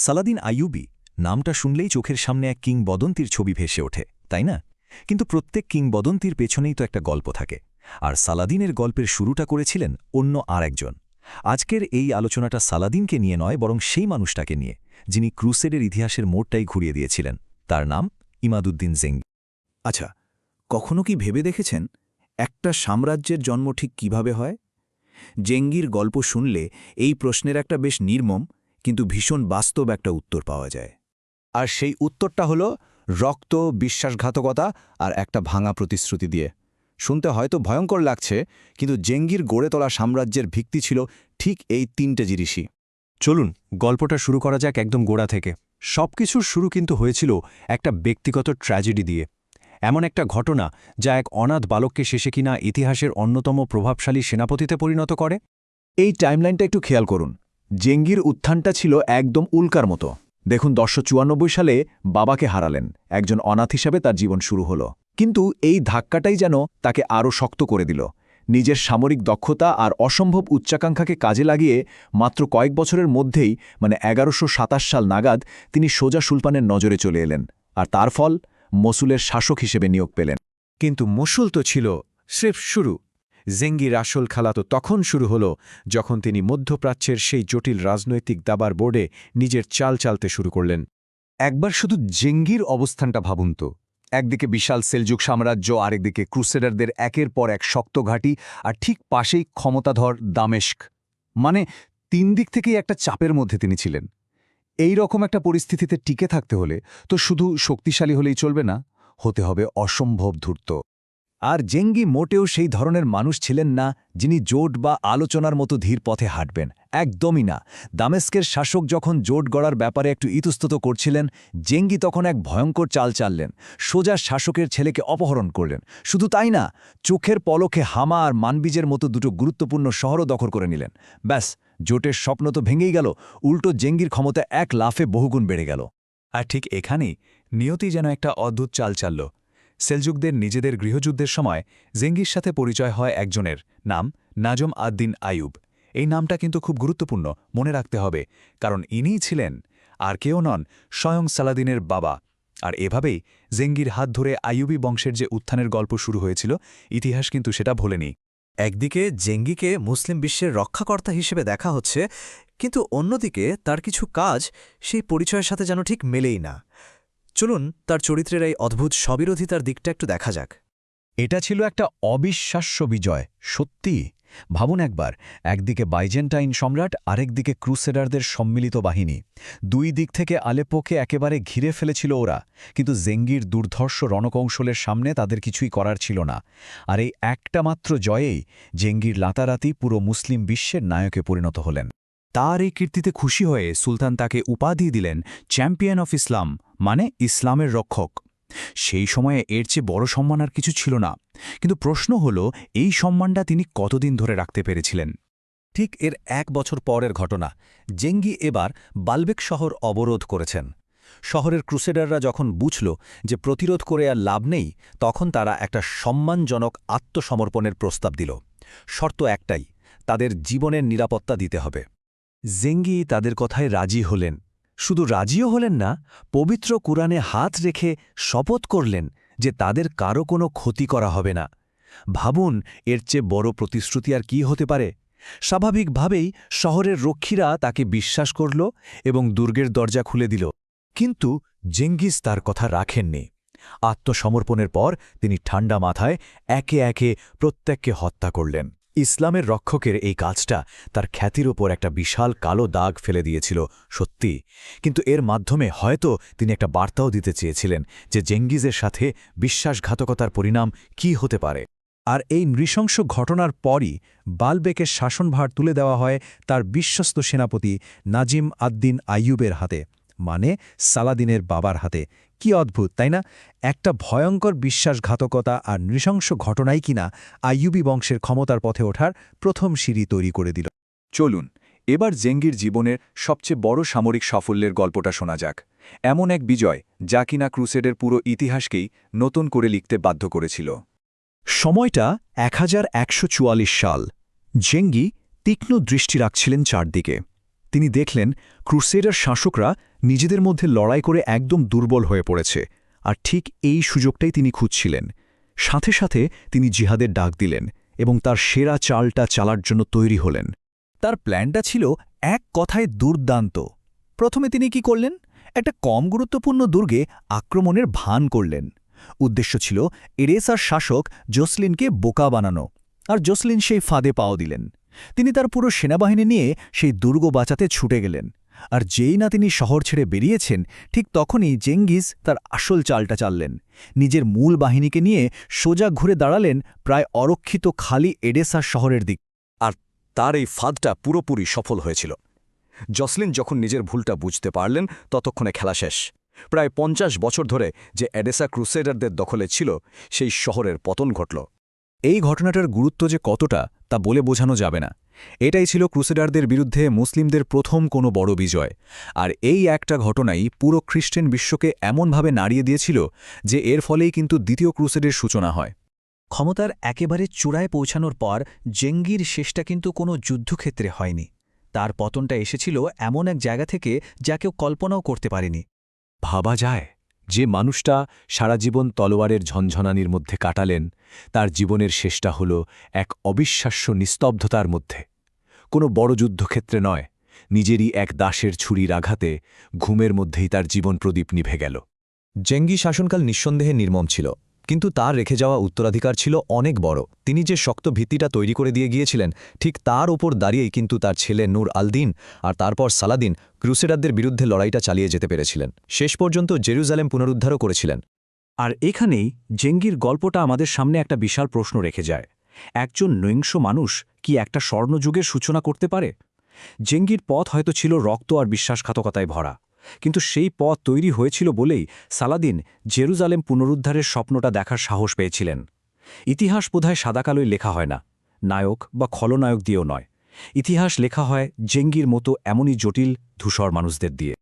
সালাদিন আইয়ুবি নামটা শুনলেই চোখের সামনে এক কিংবদন্তির ছবি ভেসে ওঠে, তাই না? কিন্তু প্রত্যেক কিংবদন্তির পেছনেই তো একটা গল্প থাকে। আর সালাদিনের গল্পের শুরুটা করেছিলেন অন্য আর একজন আজকের এই আলোচনাটা সালাদিনকে নিয়ে নয়, বরং সেই মানুষটাকে নিয়ে, যিনি ক্রুসেডের ইতিহাসের মোড়টাই ঘুরিয়ে দিয়েছিলেন। তার নাম ইমাদুদ্দিন জেঙ্গি। আচ্ছা কখনো কি ভেবে দেখেছেন একটা সাম্রাজ্যের জন্ম ঠিক কীভাবে হয়? জেঙ্গির গল্প শুনলে এই প্রশ্নের একটা বেশ নির্মম কিন্তু ভীষণ বাস্তব একটা উত্তর পাওয়া যায়। আর সেই উত্তরটা হলো রক্ত, বিশ্বাসঘাতকতা আর একটা ভাঙা প্রতিশ্রুতি দিয়ে। শুনতে হয়তো ভয়ঙ্কর লাগছে, কিন্তু জেঙ্গির গড়ে তোলা সাম্রাজ্যের ভিত্তি ছিল ঠিক এই তিনটে জিনিসই। চলুন, গল্পটা শুরু করা যাক একদম গোড়া থেকে। সবকিছুর শুরু কিন্তু হয়েছিল একটা ব্যক্তিগত ট্র্যাজেডি দিয়ে। এমন একটা ঘটনা যা এক অনাথ বালককে শেষে কিনা ইতিহাসের অন্যতম প্রভাবশালী সেনাপতিতে পরিণত করে। এই টাইমলাইনটা একটু খেয়াল করুন। জেঙ্গির উত্থানটা ছিল একদম উল্কার মতো। দেখুন, দশশো সালে বাবাকে হারালেন, একজন অনাথ হিসাবে তার জীবন শুরু হলো। কিন্তু এই ধাক্কাটাই যেন তাকে আরও শক্ত করে দিল। নিজের সামরিক দক্ষতা আর অসম্ভব উচ্চাকাঙ্ক্ষাকে কাজে লাগিয়ে মাত্র কয়েক বছরের মধ্যেই মানে এগারোশো সাল নাগাদ, তিনি সোজা সুলতানের নজরে চলে এলেন আর তার ফল মসুলের শাসক হিসেবে নিয়োগ পেলেন। কিন্তু মসুল তো ছিল স্রেফ শুরু। জেঙ্গির আসল খেলা তো তখন শুরু হল যখন তিনি মধ্যপ্রাচ্যের সেই জটিল রাজনৈতিক দাবার বোর্ডে নিজের চাল চালতে শুরু করলেন। একবার শুধু জেঙ্গির অবস্থানটা ভাবুন তো। একদিকে বিশাল সেলজুক সাম্রাজ্য, আরেকদিকে ক্রুসেডারদের একের পর এক শক্ত ঘাঁটি আর ঠিক পাশেই ক্ষমতাধর দামেস্ক। মানে তিন দিক থেকেই একটা চাপের মধ্যে তিনি ছিলেন। এই রকম একটা পরিস্থিতিতে টিকে থাকতে হলে তো শুধু শক্তিশালী হলেই চলবে না, হতে হবে অসম্ভব ধূর্ত। আর জেঙ্গি মোটেও সেই ধরনের মানুষ ছিলেন না যিনি জোট বা আলোচনার মতো ধীর পথে হাঁটবেন। একদমই না। দামেস্কের শাসক যখন জোট গড়ার ব্যাপারে একটু ইতস্তত করছিলেন, জেঙ্গি তখন এক ভয়ঙ্কর চাল চাললেন, সোজা শাসকের ছেলেকে অপহরণ করলেন। শুধু তাই না, চোখের পলকে হামা আর মানবীজের মতো দুটো গুরুত্বপূর্ণ শহরও দখল করে নিলেন। ব্যাস, জোটের স্বপ্ন তো ভেঙেই গেল, উল্টো জেঙ্গির ক্ষমতা এক লাফে বহুগুণ বেড়ে গেল। আর ঠিক এখানেই নিয়তি যেন একটা অদ্ভুত চাল চালল। সেলজুকদের নিজেদের গৃহযুদ্ধের সময় জেঙ্গির সাথে পরিচয় হয় একজনের নাম নাজম আদ্দিন আয়ুব এই নামটা কিন্তু খুব গুরুত্বপূর্ণ, মনে রাখতে হবে, কারণ ইনিই ছিলেন আর কেউ নন স্বয়ং সালাদিনের বাবা। আর এভাবেই জেঙ্গির হাত ধরে আইয়ুবি বংশের যে উত্থানের গল্প শুরু হয়েছিল, ইতিহাস কিন্তু সেটা ভোলেনি। একদিকে জেঙ্গিকে মুসলিম বিশ্বের রক্ষাকর্তা হিসেবে দেখা হচ্ছে, কিন্তু অন্যদিকে তার কিছু কাজ সেই পরিচয়ের সাথে যেন ঠিক মেলেই না। চলুন তার চরিত্রের এই অদ্ভুত স্ববিরোধিতার দিকটা একটু দেখা যাক। এটা ছিল একটা অবিশ্বাস্য বিজয়, সত্যি। ভাবুন একবার, একদিকে বাইজেন্টাইন সম্রাট, আরেকদিকে ক্রুসেডারদের সম্মিলিত বাহিনী। দুই দিক থেকে আলেপোকে একেবারে ঘিরে ফেলেছিল ওরা, কিন্তু জেঙ্গির দুর্ধর্ষ রণকৌশলের সামনে তাদের কিছুই করার ছিল না। আর এই একটা মাত্র জয়েই জেঙ্গির লাতারাতি পুরো মুসলিম বিশ্বের নায়কে পরিণত হলেন। তার এই কীর্তিতে খুশি হয়ে সুলতান তাকে উপাধি দিলেন চ্যাম্পিয়ন অফ ইসলাম মানে ইসলামের রক্ষক। সেই সময়ে এর চেয়ে বড় সম্মান আর কিছু ছিল না। কিন্তু প্রশ্ন হল, এই সম্মানটা তিনি কতদিন ধরে রাখতে পেরেছিলেন? ঠিক এর এক বছর পরের ঘটনা। জেঙ্গি এবার বালবেক শহর অবরোধ করেছেন। শহরের ক্রুসেডাররা যখন বুঝল যে প্রতিরোধ করে আর লাভ নেই, তখন তারা একটা সম্মানজনক আত্মসমর্পণের প্রস্তাব দিল। শর্ত একটাই, তাদের জীবনের নিরাপত্তা দিতে হবে। জেঙ্গি তাদের কথায় রাজি হলেন। শুধু রাজিও হলেন না, পবিত্র কুরআনে হাত রেখে শপথ করলেন যে তাদের কারও কোনো ক্ষতি করা হবে না। ভাবুন, এর চেয়ে বড় প্রতিশ্রুতি আর কি হতে পারে? স্বাভাবিকভাবেই শহরের রক্ষীরা তাকে বিশ্বাস করল এবং দুর্গের দরজা খুলে দিল। কিন্তু জেঙ্গিস তার কথা রাখেননি। আত্মসমর্পণের পর তিনি ঠান্ডা মাথায় একে একে প্রত্যেককে হত্যা করলেন। ইসলামের রক্ষকের এই কাজটা তার খ্যাতির ওপর একটা বিশাল কালো দাগ ফেলে দিয়েছিল, সত্যি। কিন্তু এর মাধ্যমে হয়তো তিনি একটা বার্তাও দিতে চেয়েছিলেন যে জেঙ্গিজের সাথে বিশ্বাসঘাতকতার পরিণাম কি হতে পারে। আর এই নৃশংস ঘটনার পরই বালবেকের শাসনভার তুলে দেওয়া হয় তার বিশ্বস্ত সেনাপতি নাজিম আদ্দিন আইয়ুবের হাতে। মানে সালাদিনের বাবার হাতে। কি অদ্ভুত, তাই না? একটা ভয়ঙ্কর বিশ্বাসঘাতকতা আর নৃশংস ঘটনাই কিনা আইয়ুবি বংশের ক্ষমতার পথে ওঠার প্রথম সিঁড়ি তৈরি করে দিল। চলুন, এবার জেঙ্গির জীবনের সবচেয়ে বড় সামরিক সাফল্যের গল্পটা শোনা যাক। এমন এক বিজয় যা কিনা ক্রুসেডের পুরো ইতিহাসকেই নতুন করে লিখতে বাধ্য করেছিল। সময়টা এক হাজার একশো চুয়াল্লিশ সাল। জেঙ্গি তীক্ষ্ণ দৃষ্টি রাখছিলেন চারদিকে। তিনি দেখলেন ক্রুসেডার শাসকরা নিজেদের মধ্যে লড়াই করে একদম দুর্বল হয়ে পড়েছে, আর ঠিক এই সুযোগটাই তিনি খুঁজছিলেন। সাথে সাথে তিনি জিহাদের ডাক দিলেন এবং তার সেরা চালটা চালার জন্য তৈরি হলেন। তার প্ল্যানটা ছিল এক কথায় দুর্দান্ত। প্রথমে তিনি কি করলেন? একটা কম গুরুত্বপূর্ণ দুর্গে আক্রমণের ভান করলেন। উদ্দেশ্য ছিল এরেসার শাসক জোসলিনকে বোকা বানানো, আর জোসলিন সেই ফাঁদে পাও দিলেন। তিনি তার পুরো সেনাবাহিনী নিয়ে সেই দুর্গ বাঁচাতে ছুটে গেলেন। আর যেই না তিনি শহর ছেড়ে বেরিয়েছেন, ঠিক তখনই জেঙ্গিস তার আসল চালটা চাললেন। নিজের মূল বাহিনীকে নিয়ে সোজা ঘুরে দাঁড়ালেন প্রায় অরক্ষিত খালি এডেসা শহরের দিক। আর তার এই ফাঁদটা পুরোপুরি সফল হয়েছিল। জসলিন যখন নিজের ভুলটা বুঝতে পারলেন, ততক্ষণে খেলা শেষ। প্রায় পঞ্চাশ বছর ধরে যে অ্যাডেসা ক্রুসেডারদের দখলে ছিল, সেই শহরের পতন ঘটল। এই ঘটনাটার গুরুত্ব যে কতটা তা বলে বোঝানো যাবে না। এটাই ছিল ক্রুসেডারদের বিরুদ্ধে মুসলিমদের প্রথম কোনো বড় বিজয়। আর এই একটা ঘটনাই পুরো খ্রিস্টান বিশ্বকে এমনভাবে নাড়িয়ে দিয়েছিল যে এর ফলেই কিন্তু দ্বিতীয় ক্রুসেডের সূচনা হয়। ক্ষমতার একেবারে চূড়ায় পৌঁছানোর পর জেঙ্গির শেষটা কিন্তু কোনো যুদ্ধক্ষেত্রে হয়নি। তার পতনটা এসেছিল এমন এক জায়গা থেকে যা কেউ কল্পনাও করতে পারেনি। ভাবা যায়। যে মানুষটা সারা জীবন তলোয়ারের ঝনঝনানির মধ্যে কাটালেন, তার জীবনের শেষটা হল এক অবিশ্বাস্য নিস্তব্ধতার মধ্যে। কোনো বড় যুদ্ধক্ষেত্রে নয়, নিজেরই এক দাসের ছুরির আঘাতে ঘুমের মধ্যেই তার জীবন প্রদীপ নিভে গেল। জেঙ্গি শাসনকাল নিঃসন্দেহে নির্মম ছিল। কিন্তু তার রেখে যাওয়া উত্তরাধিকার ছিল অনেক বড়। তিনি যে শক্ত ভিত্তিটা তৈরি করে দিয়ে গিয়েছিলেন, ঠিক তার ওপর দাঁড়িয়েই কিন্তু তার ছেলে নূর আলদিন আর তারপর সালাদিন ক্রুসেডারদের বিরুদ্ধে লড়াইটা চালিয়ে যেতে পেরেছিলেন। শেষ পর্যন্ত জেরুজালেম পুনরুদ্ধারও করেছিলেন। আর এখানেই জেঙ্গির গল্পটা আমাদের সামনে একটা বিশাল প্রশ্ন রেখে যায়। একজন নৈংস মানুষ কি একটা স্বর্ণযুগের সূচনা করতে পারে? জেঙ্গির পথ হয়তো ছিল রক্ত আর বিশ্বাসঘাতকতায় ভরা। কিন্তু সেই পথ তৈরি হয়েছিল বলেই সালাদিন জেরুজালেম পুনরুদ্ধারের স্বপ্নটা দেখার সাহস পেয়েছিলেন। ইতিহাস বোধহয় সাদাকালোই লেখা হয় না, নায়ক বা খলনায়ক দিয়েও নয়। ইতিহাস লেখা হয় জেঙ্গির মতো এমনই জটিল, ধূসর মানুষদের দিয়ে।